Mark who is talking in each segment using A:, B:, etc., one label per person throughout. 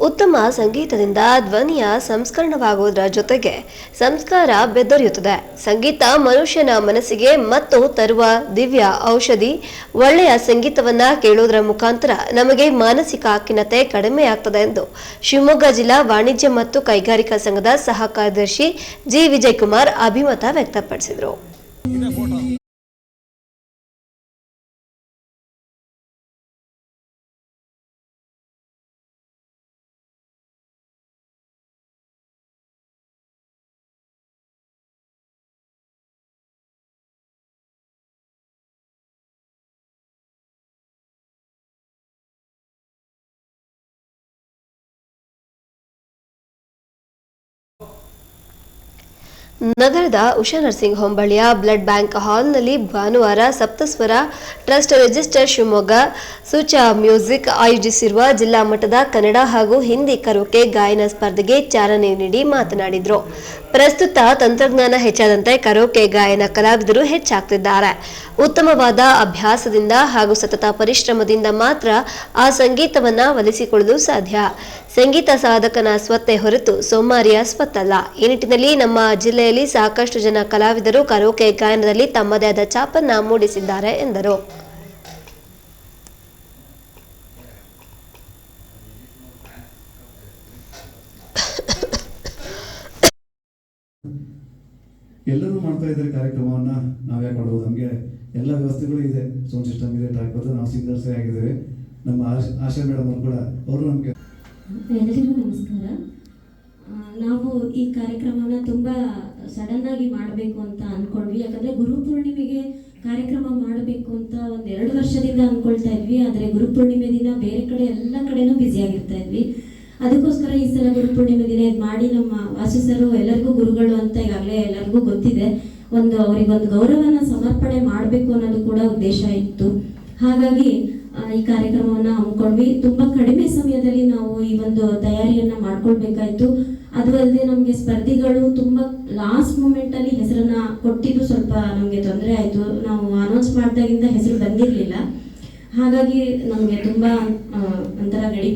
A: ಉತ್ತಮ ಸಂಗೀತದಿಂದ ಧ್ವನಿಯ ಸಂಸ್ಕರಣವಾಗುವುದರ ಜೊತೆಗೆ ಸಂಸ್ಕಾರ ಬೆದರಿಯುತ್ತದೆ. ಸಂಗೀತ ಮನುಷ್ಯನ ಮನಸ್ಸಿಗೆ ಮತ್ತು ತರುವ ದಿವ್ಯ ಔಷಧಿ ಒಳ್ಳೆಯ ಸಂಗೀತವನ್ನ ಕೇಳುವುದರ ಮುಖಾಂತರ ನಮಗೆ ಮಾನಸಿಕ ಖಿನ್ನತೆ ಕಡಿಮೆಯಾಗ್ತದೆ ಎಂದು ಶಿವಮೊಗ್ಗ ಜಿಲ್ಲಾ ವಾಣಿಜ್ಯ ಮತ್ತು ಕೈಗಾರಿಕಾ ಸಂಘದ ಸಹ ಕಾರ್ಯದರ್ಶಿ ಜಿ. ವಿಜಯಕುಮಾರ್ ಅಭಿಮತ ವ್ಯಕ್ತಪಡಿಸಿದರು. ನಗರದ ಉಷಾ ನರ್ಸಿಂಗ್ ಹೋಮ್ ಬಳಿಯ ಬ್ಲಡ್ ಬ್ಯಾಂಕ್ ಹಾಲ್ನಲ್ಲಿ ಭಾನುವಾರ ಸಪ್ತಸ್ವರ ಟ್ರಸ್ಟ್ ರಿಜಿಸ್ಟರ್ ಶಿವಮೊಗ್ಗ, ಸೂಚ ಮ್ಯೂಸಿಕ್ ಆಯೋಜಿಸಿರುವ ಜಿಲ್ಲಾ ಮಟ್ಟದ ಕನ್ನಡ ಹಾಗೂ ಹಿಂದಿ ಕರೋಕೆ ಗಾಯನ ಸ್ಪರ್ಧೆಗೆ ಚಾಲನೆ ನೀಡಿ ಮಾತನಾಡಿದರು. ಪ್ರಸ್ತುತ ತಂತ್ರಜ್ಞಾನ ಹೆಚ್ಚಾದಂತೆ ಕರೋಕೆ ಗಾಯನ ಕಲಾವಿದರು ಹೆಚ್ಚಾಗ್ತಿದ್ದಾರೆ. ಉತ್ತಮವಾದ ಅಭ್ಯಾಸದಿಂದ ಹಾಗೂ ಸತತ ಪರಿಶ್ರಮದಿಂದ ಮಾತ್ರ ಆ ಸಂಗೀತವನ್ನು ಒಲಿಸಿಕೊಳ್ಳಲು ಸಾಧ್ಯ. ಸಂಗೀತ ಸಾಧಕನ ಸ್ವತ್ತೆ ಹೊರತು ಸೋಮಾರಿಯ ಸ್ವತ್ತಲ್ಲ. ಈ ನಮ್ಮ ಜಿಲ್ಲೆಯಲ್ಲಿ ಸಾಕಷ್ಟು ಜನ ಕಲಾವಿದರು ಕರೋಕೆ ಗಾಯನದಲ್ಲಿ ತಮ್ಮದೇ ಆದ ಛಾಪನ್ನ ಮೂಡಿಸಿದ್ದಾರೆ ಎಂದರು.
B: ಎಲ್ಲರೂ ಮಾಡ್ತಾ ಇದ್ದಾರೆ ಕಾರ್ಯಕ್ರಮವನ್ನ ನಾವು ಯಾಕೆ ಮಾಡ್ಬೋದು? ನಮಗೆ ಎಲ್ಲ ವ್ಯವಸ್ಥೆಗಳು ಇದೆ. ಸೌಂಡ್ ಸಿಸ್ಟಮ್ ಇದೆ ಟ್ರ್ಯಾಕ್ ಬರ್ತದೆ ನಾವು ಸಿಂಗರ್ಸೇ ಆಗಿದ್ದೇವೆ. ನಮ್ಮ ಆಶಾ ಮೇಡಮ್ ಅವರು ಕೂಡ ಅವರು ನಮಗೆ
C: ಎಲ್ಲರಿಗೂ ನಮಸ್ಕಾರ. ನಾವು ಈ ಕಾರ್ಯಕ್ರಮನ ತುಂಬ ಸಡನ್ ಆಗಿ ಮಾಡಬೇಕು ಅಂತ ಅಂದ್ಕೊಂಡ್ವಿ ಯಾಕಂದ್ರೆ ಗುರು ಪೂರ್ಣಿಮೆಗೆ ಕಾರ್ಯಕ್ರಮ ಮಾಡಬೇಕು ಅಂತ ಒಂದು ಎರಡು ವರ್ಷದಿಂದ ಅನ್ಕೊಳ್ತಾ ಇದ್ವಿ. ಆದರೆ ಗುರು ಪೂರ್ಣಿಮೆ ದಿನ ಬೇರೆ ಕಡೆ ಎಲ್ಲ ಕಡೆನೂ ಬ್ಯುಸಿ ಆಗಿರ್ತಾ ಇದ್ವಿ. ಅದಕ್ಕೋಸ್ಕರ ಈ ಸಲ ಗುರು ಪೂರ್ಣಿಮೆ ದಿನ ಇದು ಮಾಡಿ ನಮ್ಮ ವಾಸಿಸರು ಎಲ್ಲರಿಗೂ ಗುರುಗಳು ಅಂತ ಈಗಾಗಲೇ ಎಲ್ಲರಿಗೂ ಗೊತ್ತಿದೆ. ಒಂದು ಅವರಿಗೊಂದು ಗೌರವನ ಸಮರ್ಪಣೆ ಮಾಡಬೇಕು ಅನ್ನೋದು ಕೂಡ ಉದ್ದೇಶ ಇತ್ತು. ಹಾಗಾಗಿ ಈ ಕಾರ್ಯಕ್ರಮವನ್ನ ಹಮ್ಮಿಕೊಂಡ್ವಿ. ತುಂಬಾ ಕಡಿಮೆ ಸಮಯದಲ್ಲಿ ನಾವು ಈ ಒಂದು ತಯಾರಿಯನ್ನ ಮಾಡ್ಕೊಳ್ಬೇಕಾಯ್ತು. ಅದು ಅಲ್ಲದೆ ನಮಗೆ ಸ್ಪರ್ಧಿಗಳು ತುಂಬಾ ಲಾಸ್ಟ್ ಮೂಮೆಂಟ್ ಅಲ್ಲಿ ಹೆಸರನ್ನ ಕೊಟ್ಟಿದ್ದು ಸ್ವಲ್ಪ ನಮಗೆ ತೊಂದರೆ ಆಯ್ತು. ನಾವು ಅನೌನ್ಸ್ ಮಾಡಿದಾಗಿಂದ ಹೆಸರು ಬಂದಿರಲಿಲ್ಲ. ಹಾಗಾಗಿ ನಮಗೆ ತುಂಬಾ ಒಂಥರ ಗಡಿ,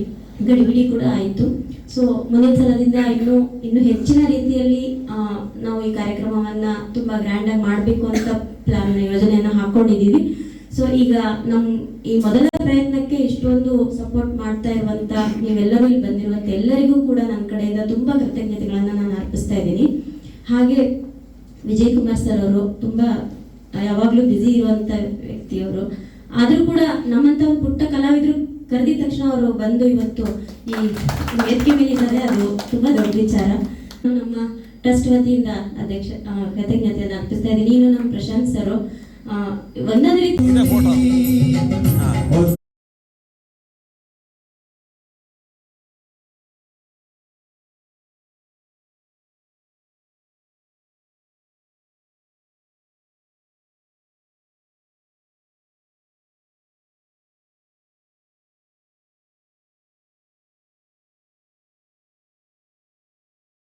C: ಗಡಿಬಿಡಿ ಕೂಡ ಆಯಿತು. ಸೊ ಮುಂದಿನ ಸಲದಿಂದ ಇನ್ನೂ, ಇನ್ನು ಹೆಚ್ಚಿನ ರೀತಿಯಲ್ಲಿ ನಾವು ಈ ಕಾರ್ಯಕ್ರಮವನ್ನ ತುಂಬಾ ಗ್ರ್ಯಾಂಡ್ ಆಗಿ ಮಾಡಬೇಕು ಅಂತ ಪ್ಲಾನ್ ಯೋಜನೆಯನ್ನ ಹಾಕೊಂಡಿದ್ದೀವಿ. ಸೊ ಈಗ ನಮ್ ಈ ಮೊದಲ ಪ್ರಯತ್ನಕ್ಕೆ ಇಷ್ಟೊಂದು ಸಪೋರ್ಟ್ ಮಾಡ್ತಾ ಇರುವಂತ ನೀವೆಲ್ಲರೂ ಇಲ್ಲಿ ಬಂದಿರುವಂತ ಎಲ್ಲರಿಗೂ ಕೂಡ ನನ್ನ ಕಡೆಯಿಂದ ತುಂಬಾ ಕೃತಜ್ಞತೆಗಳನ್ನ ನಾನು ಅರ್ಪಿಸ್ತಾ ಇದ್ದೀನಿ. ಹಾಗೆ ವಿಜಯ್ ಕುಮಾರ್ ಸರ್ ಅವರು ತುಂಬಾ, ಯಾವಾಗ್ಲೂ ಬ್ಯುಸಿ ಇರುವಂತ ವ್ಯಕ್ತಿಯವರು. ಆದ್ರೂ ಕೂಡ ನಮ್ಮಂತ ಒಂದು ಪುಟ್ಟ ಕಲಾವಿದರು ಕರೆದಿದ ತಕ್ಷಣ ಅವರು ಬಂದು ಇವತ್ತು ಈ ವೇದಿಕೆ ಮೇಲೆ ಇದ್ದಾರೆ. ಅದು ತುಂಬಾ ದೊಡ್ಡ ವಿಚಾರ. ನಮ್ಮ ಟ್ರಸ್ಟ್ ವತಿಯಿಂದ ಅಧ್ಯಕ್ಷ ಕೃತಜ್ಞತೆಯನ್ನು ಅರ್ಪಿಸ್ತಾ ಇದ್ದೀನಿ. ನೀನು ನಮ್ಮ ಪ್ರಶಾಂತ್ ಸರ್ ಒಂದಾದ್ರೆ